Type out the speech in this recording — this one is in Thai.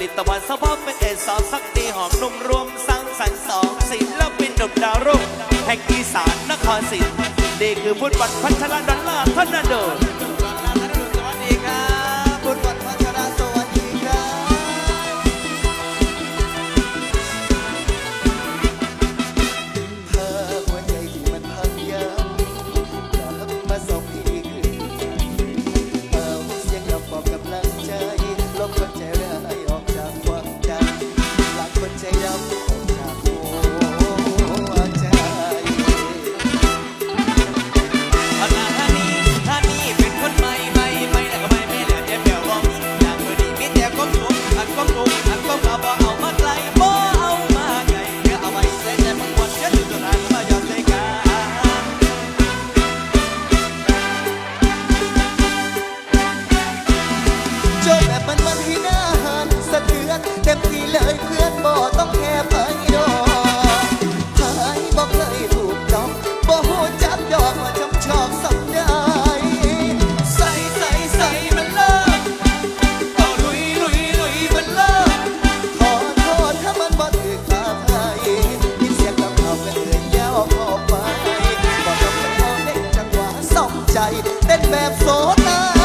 ลิตตะวันสะพอเป็นเอสอบสักตีหอมนุ่มรวมสังสรรค์สองศิลปินหนุ่มดาวรุ่งแห่งอีสานนครศรีนี่คือพุทธวันพัชรดอลลาร์ทร์นาโด เต้นแบบโสดา